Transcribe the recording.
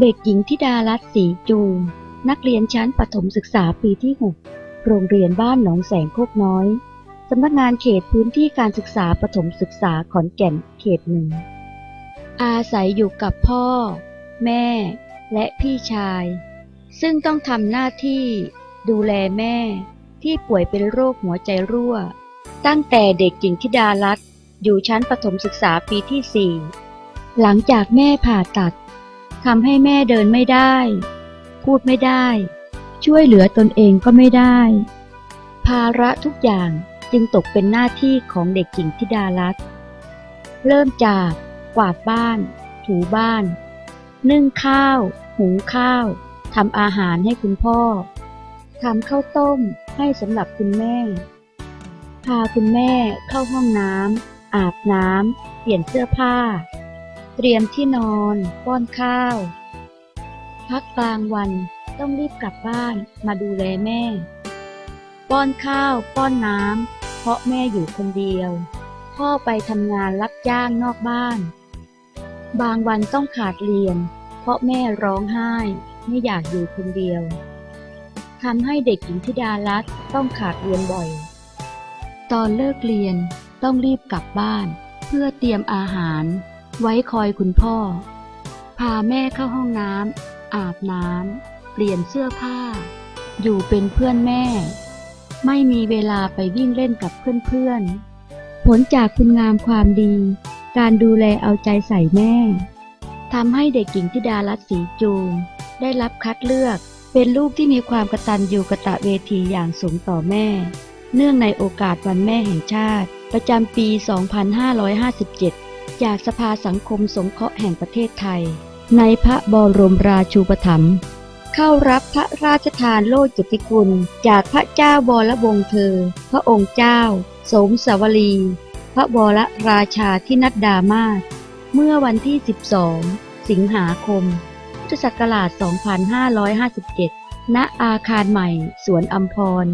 เด็กหญิงธิดารัตน์ศรีจูงนักเรียนชั้นประถมศึกษาปีที่ 6 โรงเรียนบ้านหนองแสงโคกน้อย สำนักงานเขตพื้นที่การศึกษาประถมศึกษาขอนแก่นเขตหนึ่ง อาศัยอยู่กับพ่อ แม่ และพี่ชาย ซึ่งต้องทำหน้าที่ ดูแลแม่ ที่ป่วยเป็นโรคหัวใจรั่ว ตั้งแต่เด็กหญิงธิดารัตน์อยู่ชั้นประถมศึกษาปีที่ 4 หลังจากแม่ผ่าตัด ทำให้แม่เดินไม่ได้ พูดไม่ได้ ช่วยเหลือตนเองก็ไม่ได้ ภาระทุกอย่างจึงตกเป็นหน้าที่ของเด็กหญิงธิดารัตน์เริ่มจากกวาดบ้าน ถูบ้าน นึ่งข้าว หุงข้าวทำอาหารให้คุณพ่อทำข้าวต้มให้สำหรับคุณแม่ พาคุณแม่เข้าห้องน้ำอาบน้ำเปลี่ยนเสื้อผ้า เตรียมที่นอน ป้อนข้าว พักกลางวันต้องรีบกลับบ้านมาดูแลแม่ ป้อนข้าว ป้อนน้ำเพราะแม่อยู่คนเดียว พ่อไปทำงานรับจ้างนอกบ้าน บางวันต้องขาดเรียน เพราะแม่ร้องไห้ไม่อยากอยู่คนเดียวทำให้เด็กหญิงธิดารัตน์ต้องขาดเรียนบ่อย ตอนเลิกเรียนต้องรีบกลับบ้าน เพื่อเตรียมอาหาร ไว้คอยคุณพ่อ พาแม่เข้าห้องน้ำอาบน้ำเปลี่ยนเสื้อผ้า อยู่เป็นเพื่อนแม่ ไม่มีเวลาไปวิ่งเล่นกับเพื่อนๆ ผลจากคุณงามความดี การดูแลเอาใจใส่แม่ทำให้เด็กหญิงธิดารัตน์ศรีจูง ได้รับคัดเลือกเป็นลูกที่มีความกตัญญูกะตะเวทีอย่างสูงต่อแม่ เนื่องในโอกาสวันแม่แห่งชาติ ประจำปี 2557 จากสภาสังคมสงเคราะห์แห่งประเทศไทย ในพระบรมราชูปถัมภ์เข้ารับพระราชทานโล่เกียรติคุณ จากพระเจ้าบรวงเธอ พระองค์เจ้า สมสวลีพระวรราชาที่นัดดามาศเมื่อวันที่ 12 สิงหาคม พุทธศักราช 2557 ณ อาคารใหม่ สวนอัมพร